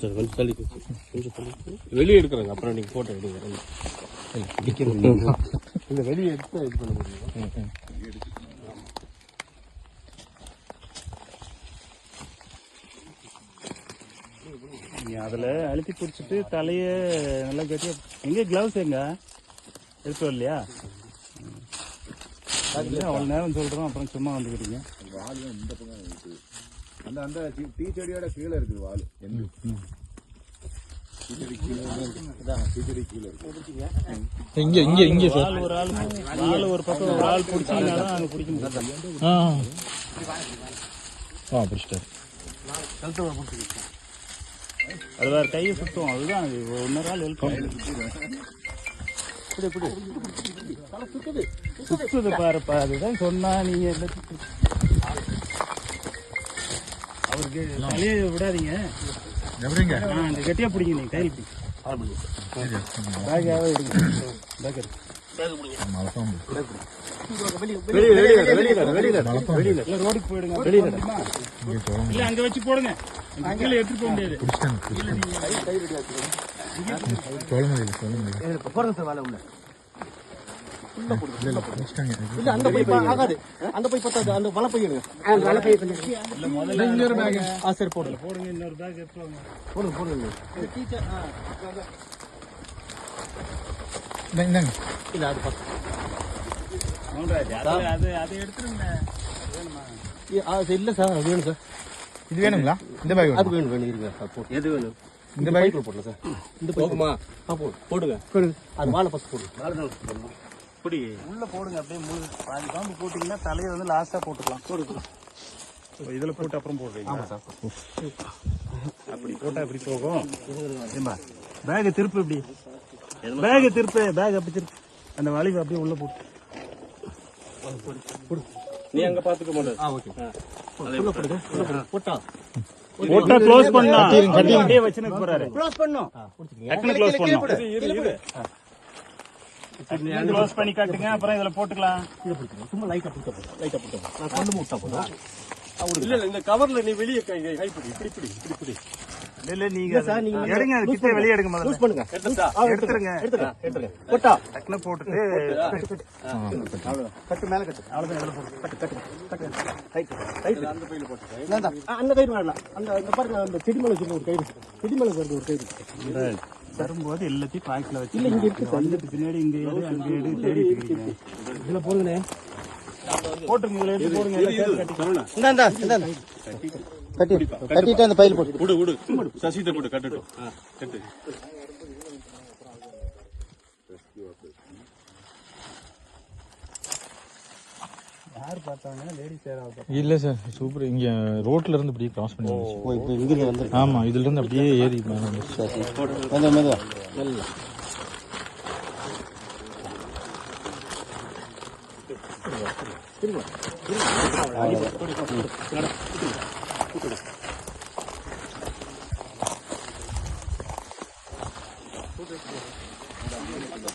சரி கொஞ்சம் தள்ளி கொஞ்சம் தள்ளி வெளியே எடுக்கிறாங்க அப்புறம் நீங்கள் ஃபோட்டோ எடுங்க. இல்லை வெளியே எடுத்து இது பண்ண முடியும்? அதில் அழுத்தி பிடிச்சிட்டு தலையை நல்லா கட்டியா எங்கே க்ளவுஸ் எங்க? எடுத்து வரலையா? அவ்வளோ நேரம் சொல்கிறோம் அப்புறம் சும்மா வந்துக்கிறீங்க அந்த அந்த டீ- செடியோட கீழே இருக்குது வால். எந்த? இங்க இங்க இங்க சார். ஆள் ஒரு ஆள் ஆள் ஒரு பக்கம் ஒரு ஆள் பிடிச்சிங்கன்னா தான் அங்கே பிடிக்க முடியும். ஆ ஆ. பிடிச்சிட்டாரு. அது வேறு கையை சுத்தும் அதுதான் அது. இன்னொரு ஆள் ஹெல்ப் சுத்துது பாருப்பா. அதுதான் சொன்னா நீங்க எல்லாத்துக்கும் அவருக்கு தலையை விடாதீங்க. எப்படிங்க ஆ, அந்த கெட்டியா பிடிங்க நீங்க கையில் பிடிங்க. பேக்காவே எடுங்க பேக் இருக்கு மலப்பாம்பு வெளியே வெளியே வெளியே வெளியே வெளியே இல்ல ரோடுக்கு போயிடுங்க. இல்ல அங்க வச்சு போடுங்க. எடுத்துட்டு போக முடியாது. பிடிச்சிட்டாங்க பிடிச்சிட்டாங்க. சோளமதி சோளமதி போடுங்க சார் வேலை உள்ள இல்ல அந்த பை ஆகாது. அந்த பை பத்தாது அந்த வலை பை எடுங்க வலை பை இல்ல முதல்ல இன்னொரு பேக் ஆ சரி போடுங்க போடுங்க இன்னொரு பேக் எடுத்து வாங்க. போடுங்க போடுங்க இந்தாங்க, இந்தாங்க. இல்ல அது பக்கம் மோகன்ராஜ், அது அது அதை எடுத்துருங்க. அது இல்ல சார் அது வேணும் சார். இது வேணுங்களா? இந்த பேக் அது வேணும் வேணும் இருங்க எது வேணும்? இந்த பேக் போடலாம் சார். இந்த போகுமா ஆ போடு போடுங்க. அது வாழை ஃபஸ்ட் போடுங்க இப்படி உள்ள போடுங்க அப்படியே முழு பாதி காம்பு போட்டீங்கன்னா தலையை வந்து லாஸ்டா போட்டுக்கலாம். போடுங்க இதுல போட்டு அப்புறம் போடுறீங்க அப்படி போட்டா எப்படி போகும்? பேக் திருப்பு இப்படி. பேக் திருப்பு பேக் அப்படி திருப்பு. அந்த வலிவு அப்படியே உள்ள போட்டு. நீ அங்க பாத்துக்க மாட்டேன் ஆ ஓகே. உள்ள போடுங்க உள்ள போடுங்க போட்டா. போட்டா க்ளோஸ் பண்ணா. அப்படியே வச்சுன்னு போறாரு. க்ளோஸ் பண்ணோம் டக்குனு க்ளோஸ் பண்ணும் க்ளோஸ் பண்ணி காட்டுங்க அப்புறம் இதுல போட்டுக்கலாம். சும்மா லைட்டா புட்ட போதும் லைட்டா புட்ட போதும். நான் கொண்டு விட்டா போதும். இல்ல இல்ல இந்த கவர்ல நீ வெளியே கை பிடி இப்படி பிடி இப்படி பிடி இல்ல நீங்க எடுங்க அது கிட்ட வெளியே எடுங்க முதல்ல. யூஸ் பண்ணுங்க. எடுத்துருங்க. எடுத்துங்க எடுத்துங்க போட்டா டக்குனு போட்டுட்டு கட்டு. மேல கட்டு. அவ்வளவுதான் இதுல போட்டு கட்டு கட்டு கட்டு. ரைட் ரைட் அந்த பையில போட்டு அந்த கயிறு வேண்டாம் அந்த இந்த பாருங்க அந்த செடி மேல ஒரு கயிறு. செடி மேல ஒரு கயிறு. தரும்போது எல்லாத்தையும் பாக்கெட்ல வச்சு இல்ல, இங்க இருக்கு. வந்துட்டு பின்னாடி இங்க எடு அங்க எடு தேடி இருக்கீங்க. இதுல போடுங்கண்ணே. போட்டுங்க இதுல எடுத்து போடுங்க எல்லாம் சேர்த்து கட்டி. இந்தா இந்தா இந்தா கட்டி கட்டிட்டு அந்த பையில போட்டு விடு விடு சசிட்ட போட்டு கட்டட்டும். கட்டு. யார் பார்த்தாங்க லேடிஸ் யாராவது இல்ல சார் சூப்பர் இங்க ரோட்ல இருந்து அப்படியே கிராஸ் பண்ணி வந்துச்சு. ஓ இப்போ இங்கிருந்து வந்து ஆமா இதுல இருந்து அப்படியே ஏறி மேல மெதுவா. மெல்ல.